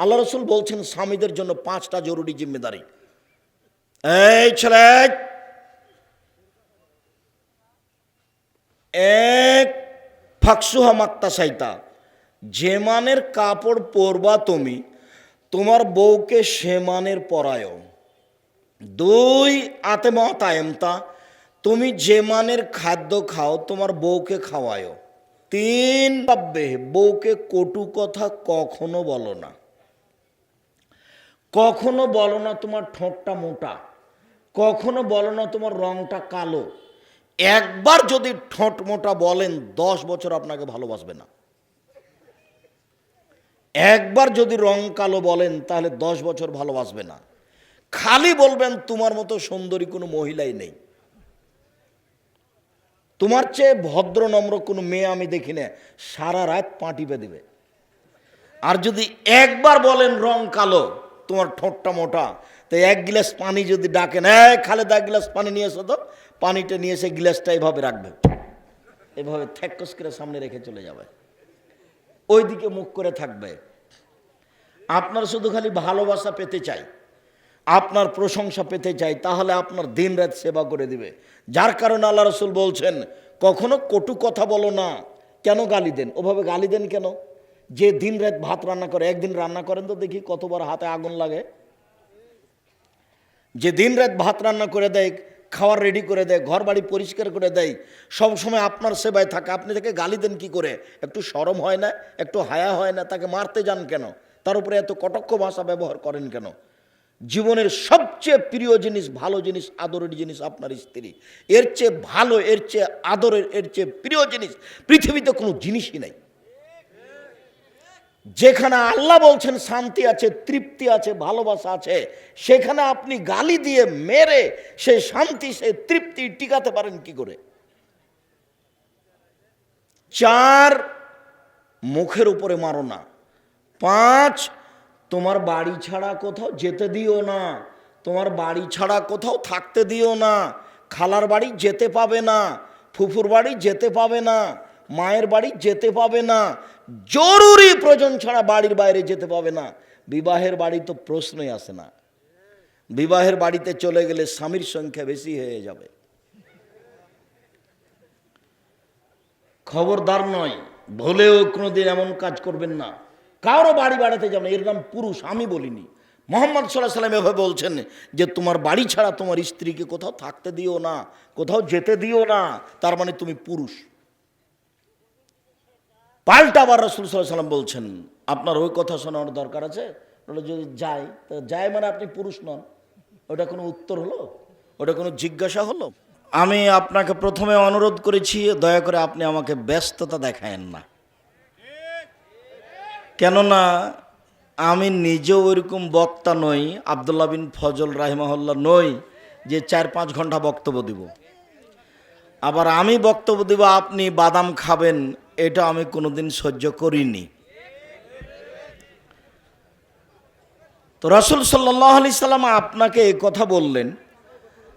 আল্লাহ রসুল বলছেন, স্বামীদের জন্য পাঁচটা জরুরি জিম্মেদারি। এই ছেলে, এক, ফাকসুহা মাক্তা সাইতা। যেমানের কাপড় পরবা তুমি, তোমার বউকে সেমানের পরায় দুই আতেমত আয়মতা তুমি যে মানের খাদ্য খাও, তোমার বউকে খাওয়ায়। তিন পাব্বে বউকে কটু কথা কখনো বলো না। কখনো বলো না তোমার ঠোঁটটা মোটা, কখনো বলো না তোমার রংটা কালো। একবার যদি ঠোঁট মোটা বলেন, দশ বছর আপনাকে ভালোবাসবে না। একবার যদি রং কালো বলেন, তাহলে দশ বছর ভালোবাসবে না। খালি বলবেন, তোমার মতো সুন্দরী কোনো মহিলাই নেই। তোমার চেয়ে ভদ্র, নম্র কোনো মেয়ে আমি দেখি না। সারা রাত পা টিপে দেবে। আর যদি একবার বলেন, রং কালো তোমার ঠোঁটটা মোটা। তো এক গ্লাস পানি যদি ডাকেন এক খালেদা, এক গ্লাস পানি নিয়ে এসো তো। পানিটা নিয়ে এসে গ্লাসটা এভাবে রাখবে। এভাবে থ্যাকস করে সামনে রেখে চলে যাবে। ওইদিকে মুখ করে থাকবে। আপনার শুধু খালি ভালোবাসা পেতে চাই। আপনার প্রশংসা পেতে চাই, তাহলে আপনার দিন রাত সেবা করে দিবে। যার কারণে আল্লাহ রসুল বলছেন, কখনো কটু কথা বলো না। কেন গালি দেন? ওভাবে গালি দেন কেন? যে দিন রাত ভাত রান্না করে, একদিন রান্না করেন তো দেখি কতবার হাতে আগুন লাগে। যে দিন রাত ভাত রান্না করে দেয়, খাওয়ার রেডি করে দেয় ঘর বাড়ি পরিষ্কার করে দেয়, সব সময় আপনার সেবায় থাকে। আপনি তাকে গালি দেন কি করে? একটু সরম হয় না? একটু হায়া হয় না? তাকে মারতে যান কেন? তার উপরে এত কটক্ষ ভাষা ব্যবহার করেন কেন? জীবনের সবচেয়ে প্রিয় জিনিস, ভালো জিনিস, আদরের জিনিস আপনার স্ত্রী। এর চেয়ে ভালো, এর চেয়ে আদরের, এর চেয়ে প্রিয় জিনিস পৃথিবীতে কোনো জিনিসই নাই। যেখানে আল্লাহ বলছেন, শান্তি আছে, তৃপ্তি আছে, ভালোবাসা আছে, সেখানে আপনি গালি দিয়ে মেরে সে শান্তি, সে তৃপ্তি টিকাতে পারেন কি করে? চার, মুখের উপরে মারো না। পাঁচ, তোমার বাড়ি ছাড়া কোথাও যেতে দিও না। তোমার বাড়ি ছাড়া কোথাও থাকতে দিও না। খালার বাড়ি যেতে পাবে না। ফুফুর বাড়ি যেতে পাবে না। মায়ের বাড়ি যেতে পাবে না। জরুরি প্রয়োজন ছাড়া বাড়ির বাইরে যেতে পাবে না। বিবাহের বাড়ি তো প্রশ্নই আসে না। বিবাহের বাড়িতে চলে গেলে স্বামীর সংখ্যা বেশি হয়ে যাবে। খবরদার নয়, ভুলেও কোনোদিন এমন কাজ করবেন না। কারও বাড়ি বাড়াতে যাবেন এর নাম পুরুষ, আমি বলিনি। মোহাম্মদ সাল্লাহ সাল্লাম এভাবে বলছেন যে, তোমার বাড়ি ছাড়া তোমার স্ত্রীকে কোথাও থাকতে দিও না, কোথাও যেতে দিও না, তার মানে তুমি পুরুষ। পাল্টা আবার রসুল সাল্লাম বলছেন, আপনার ওই কথা শোনার দরকার আছে? যদি যাই তো যাই মানে আপনি পুরুষ নন। ওটা কোনো উত্তর হলো? ওটা কোনো জিজ্ঞাসা হলো? আমি আপনাকে প্রথমে অনুরোধ করেছি, দয়া করে আপনি আমাকে ব্যস্ততা দেখায়েন না। কেননা, আমি নিজেও ওইরকম বক্তা নই, আবদুল্লাহ বিন ফজল রাহিমাহুল্লাহ নই, যে চার পাঁচ ঘণ্টা বক্তব্য দিব। আবার আমি বক্তব্য দেব, আপনি বাদাম খাবেন এটা আমি কোনোদিন সহ্য করিনি। তো রাসুল সাল্লাহ আলি সাল্লাম আপনাকে এই কথা বললেন।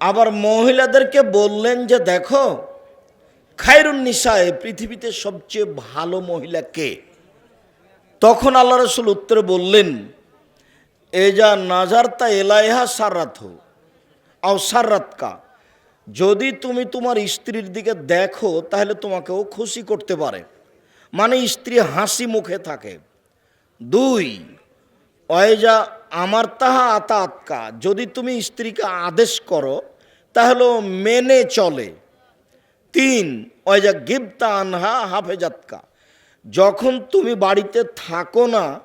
আবার মহিলাদেরকে বললেন যে, দেখো, খায়রুন নিসায়, পৃথিবীতে সবচেয়ে ভালো মহিলা কে? তখন আল্লাহ রসুল উত্তরে বললেন এ যা নাজারতা এলাইহা সারাত আও সারাতকা যদি তুমি তোমার স্ত্রীর দিকে দেখো, তাহলে তোমাকেও খুশি করতে পারে। মানে স্ত্রী হাসি মুখে থাকে। দুই, অয়জা, আমার তাহা আতা আতকা যদি তুমি স্ত্রীকে আদেশ করো তাহলে মেনে চলে। তিন, অয়জা, গিবতা আনহা হাফেজাতকা। যখন তুমি বাড়িতে থাকো না,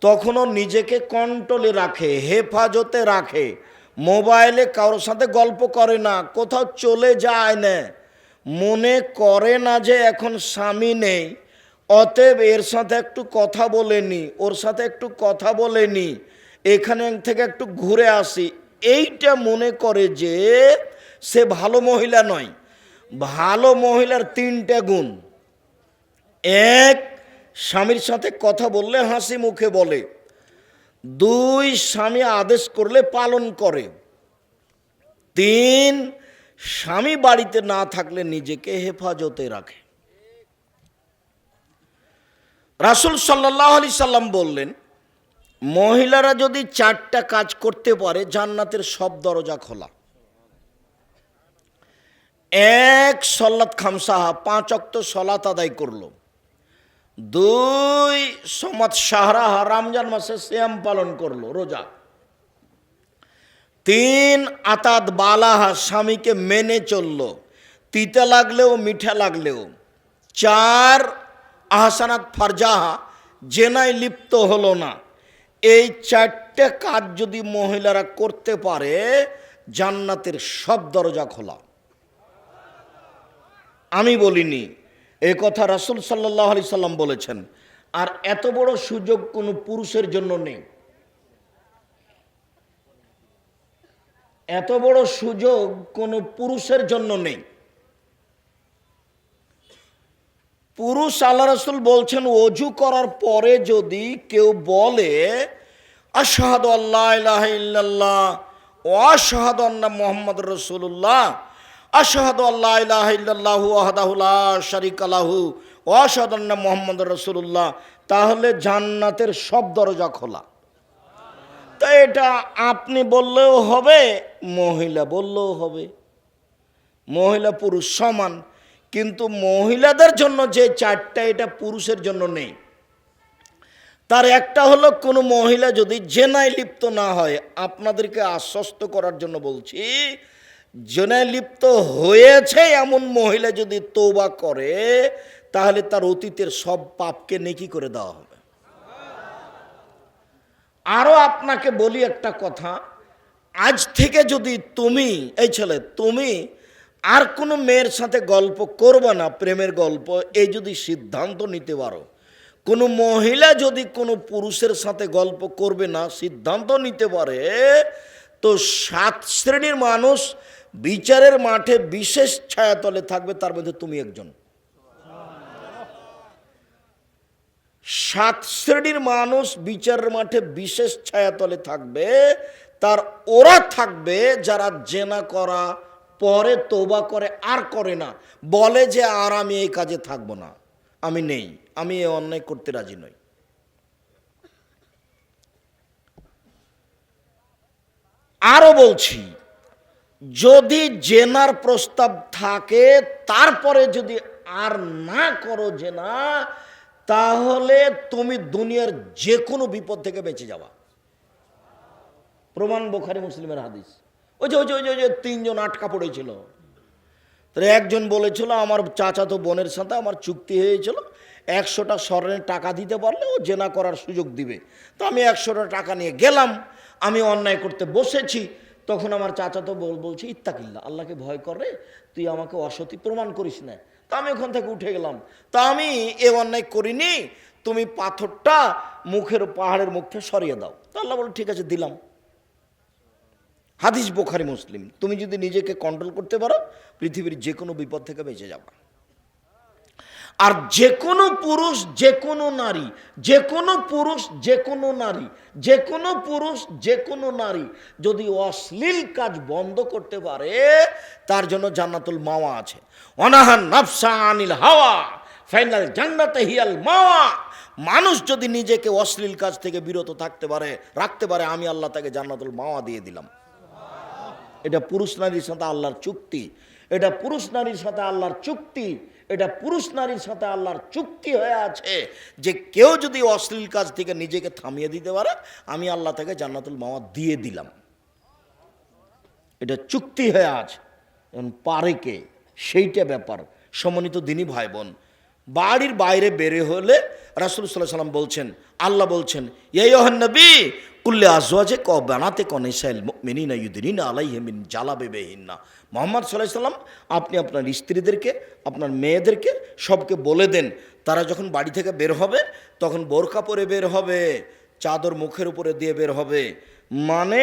তখনও নিজেকে কন্ট্রোলে রাখে, হেফাজতে রাখে। মোবাইলে কারোর সাথে গল্প করে না, কোথাও চলে যায় না। মনে করে না যে এখন স্বামী নেই, অতএব এর সাথে একটু কথা বলেনি ওর সাথে একটু কথা বলেনি এখানে থেকে একটু ঘুরে আসি। এইটা মনে করে যে সে ভালো মহিলা নয়। ভালো মহিলার তিনটে গুণ। এক, স্বামীর সাথে কথা বললে হাসি মুখে বলে। দুই স্বামী আদেশ করলে পালন করে। তিন, স্বামী বাড়িতে না থাকলে নিজেকে হেফাজতে রাখে। রাসুল সাল্লাহ আলি সাল্লাম বললেন, মহিলারা যদি চারটা কাজ করতে পারে, জান্নাতের সব দরজা খোলা। এক সল্লাত খামসাহা, পাঁচ অক্ত সলাত আদায় করল। দুই সমাজ সাহারাহা রমজান মাসে শ্যাম পালন করল, রোজা। তিন, আতাত বালাহা স্বামীকে মেনে চলল, তিতা লাগলেও, মিঠা লাগলেও। চার, আহসানাত ফারজাহা, জেনায় লিপ্ত হলো না। এই চারটে কাজ যদি মহিলারা করতে পারে, জান্নাতের সব দরজা খোলা। আমি বলিনি এ কথা রাসুল সাল্লাহ আলি সাল্লাম বলেছেন, আর এত বড় সুযোগ কোনো পুরুষের জন্য নেই। এত বড় সুযোগ কোনো পুরুষের জন্য নেই। পুরুষ আল্লাহ রসুল বলছেন অজু করার পরে যদি কেউ বলে, আশাহাদ আল্লাহ ইল্লাল্লাহ ও আশাহাদ মোহাম্মদ রসুল্লাহ আশাহাদ আল্লাহ ইলাহা ইল্লাল্লাহু আহদাহুল্লাহ শারিক আলাহু ও আশাহাদ আন্না মোহাম্মদ রসুল্লাহ তাহলে জান্নাতের সব দরজা খোলা। তা এটা আপনি বললেও হবে, মহিলা বললেও হবে। মহিলা পুরুষ সমান, কিন্তু মহিলাদের জন্য যে চারটা এটা পুরুষের জন্য নেই। তার একটা হলো, কোনো মহিলা যদি জেনায় লিপ্ত না হয়, আপনাদেরকে আশ্বস্ত করার জন্য বলছি জেনায় লিপ্ত হয়েছে এমন মহিলা যদি তৌবা করে, তাহলে তার অতীতের সব পাপকে নেকি করে দেওয়া হবে। আরও আপনাকে বলি একটা কথা, আজ থেকে যদি তুমি, এই ছেলে, তুমি আর কোনো মেয়ের সাথে গল্প করবে না, প্রেমের গল্প এই যদি সিদ্ধান্ত নিতে পারো, কোনো মহিলা যদি কোনো পুরুষের সাথে গল্প করবে না, সিদ্ধান্ত নিতে পারে, তো সাত শ্রেণির মানুষ বিচারের মাঠে বিশেষ ছায়াতলে থাকবে, তার মধ্যে তুমি একজন। সাত শ্রেণির মানুষ বিচারের মাঠে বিশেষ ছায়াতলে থাকবে, তার ওরা থাকবে যারা জেনা করা, পরে তোবা করে, আর করে না। বলে যে, আর আমি এই কাজে থাকব না। আমি নেই। আমি এ অন্যায় করতে রাজি নই। আরও বলছি যদি জেনার প্রস্তাব থাকে, তারপরে যদি আর না করো জেনা, তাহলে তুমি দুনিয়ার যে কোনো বিপদ থেকে বেঁচে যাবা। প্রমাণ বোখারি মুসলিমের হাদিস। ওই যে ওই যে ওই যে ওই যে তিনজন আটকা পড়েছিল। তাহলে একজন বলেছিল, আমার চাচা তো বোনের সাথে আমার চুক্তি হয়েছিল, একশোটা স্বর্ণের টাকা দিতে পারলে ও জেনা করার সুযোগ দিবে। তো আমি একশোটা টাকা নিয়ে গেলাম, আমি অন্যায় করতে বসেছি। তখন আমার চাচাতো বল, বলছে ইত্তাকিল্লা আল্লাহকে ভয় করে তুই আমাকে অসতী প্রমাণ করিস না। তা আমি ওখান থেকে উঠে গেলাম। তা আমি এ অন্যায় করিনি, তুমি পাথরটা মুখের পাহাড়ের মুখে সরিয়ে দাও। তা আল্লাহ বলে, ঠিক আছে, দিলাম। হাদিস বোখারি মুসলিম, তুমি যদি নিজেকে কন্ট্রোল করতে পারো, পৃথিবীর যে কোনো বিপদ থেকে বেঁচে যাবা। আর যে কোনো পুরুষ যে কোনো নারী যে কোনো পুরুষ যে কোনো নারী যে কোনো পুরুষ যে কোনো নারী যদি অশ্লীল কাজ বন্ধ করতে পারে, তার জন্য জান্নাতুল মাওয়া আছে। অনাহান নাফসা আনিল হাওয়া, ফাইনাল জান্নাতে হিয়াল মাওয়া। মানুষ যদি নিজেকে অশ্লীল কাজ থেকে বিরত থাকতে পারে, রাখতে পারে, আমি আল্লাহ তাকে জান্নাতুল মাওয়া দিয়ে দিলাম। এটা পুরুষ নারীর সাথে আল্লাহর চুক্তি। এটা পুরুষ নারীর সাথে আল্লাহর চুক্তি। এটা পুরুষ নারীর সাথে আল্লাহর চুক্তি হয়ে আছে যে কেউ যদি অশ্লীল কাজ থেকে নিজেকে থামিয়ে দিতে পারে, আমি আল্লাহ তাকে জান্নাতুল মামা দিয়ে দিলাম। এটা চুক্তি হয়ে আছে। এখন পারে কে? সেইটা ব্যাপার। সমন্বিত দিনই ভাই বোন বাড়ির বাইরে বেরে হলে রাসুল সাল্লাহ সাল্লাম বলছেন, আল্লাহ বলছেন এই নবী কুল্লে আজওয়াজে ক বানাতে কনেসাইল মেনিনা ইউদিনা জ্বালা বেবেহিনা মোহাম্মদ সাল্লাহ সাল্লাম, আপনি আপনার স্ত্রীদেরকে, আপনার মেয়েদেরকে সবকে বলে দেন। তারা যখন বাড়ি থেকে বের হবে, তখন বোরকা পরে বের হবে, চাদর মুখের উপরে দিয়ে বের হবে। মানে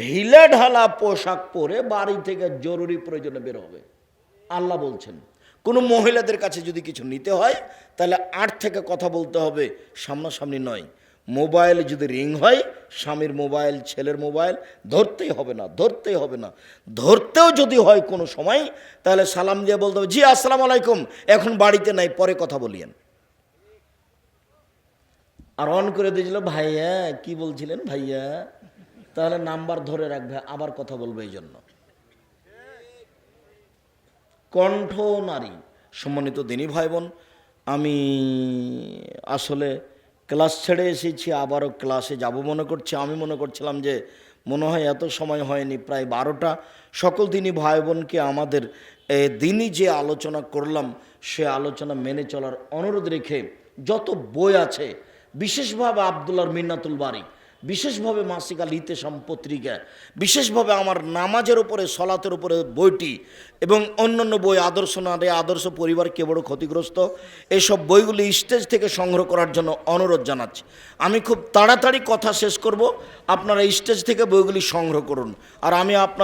ঢিলে ঢালা পোশাক পরে বাড়ি থেকে জরুরি প্রয়োজনে বের হবে। আল্লাহ বলছেন, কোনো মহিলাদের কাছে যদি কিছু নিতে হয়, তাহলে আট থেকে কথা বলতে হবে, সামনাসামনি নয়। মোবাইল যদি রিং হয়, স্বামীর মোবাইল, ছেলের মোবাইল, ধরতেই হবে না, ধরতেই হবে না। ধরতেও যদি হয় কোনো সময়, তাহলে সালাম দিয়ে বলতে হবে, জি, আসসালাম আলাইকুম, এখন বাড়িতে নাই, পরে কথা বলিয়েন। আর অন করে দিয়েছিল, ভাইয়া, কি বলছিলেন ভাইয়া? তাহলে নাম্বার ধরে রাখবে, আবার কথা বলবে এই জন্য। কণ্ঠ নারী, সম্মানিত দিনী ভাই বোন, আমি আসলে ক্লাস ছেড়ে এসেছি, আবারও ক্লাসে যাব। মনে করছি, আমি মনে করছিলাম যে মনে হয় এত সময় হয়নি, প্রায় বারোটা। সকল দিনই ভাই বোনকে আমাদের দিনই যে আলোচনা করলাম, সে আলোচনা মেনে চলার অনুরোধ রেখে যত বই আছে, বিশেষভাবে আবদুল্লার মিন্নাতুল বাড়ি বিশেষভাবে মাসিকা লিতে পত্রিকা বিশেষভাবে আমার নামাজের উপরে, সলাতের উপরে বইটি এবং অন্যান্য বই, আদর্শ না রে আদর্শ পরিবার কে বড় ক্ষতিগ্রস্ত, এসব বইগুলি স্টেজ থেকে সংগ্রহ করার জন্য অনুরোধ জানাচ্ছি। আমি খুব তাড়াতাড়ি কথা শেষ করব, আপনারা স্টেজ থেকে বইগুলি সংগ্রহ করুন। আর আমি আপনার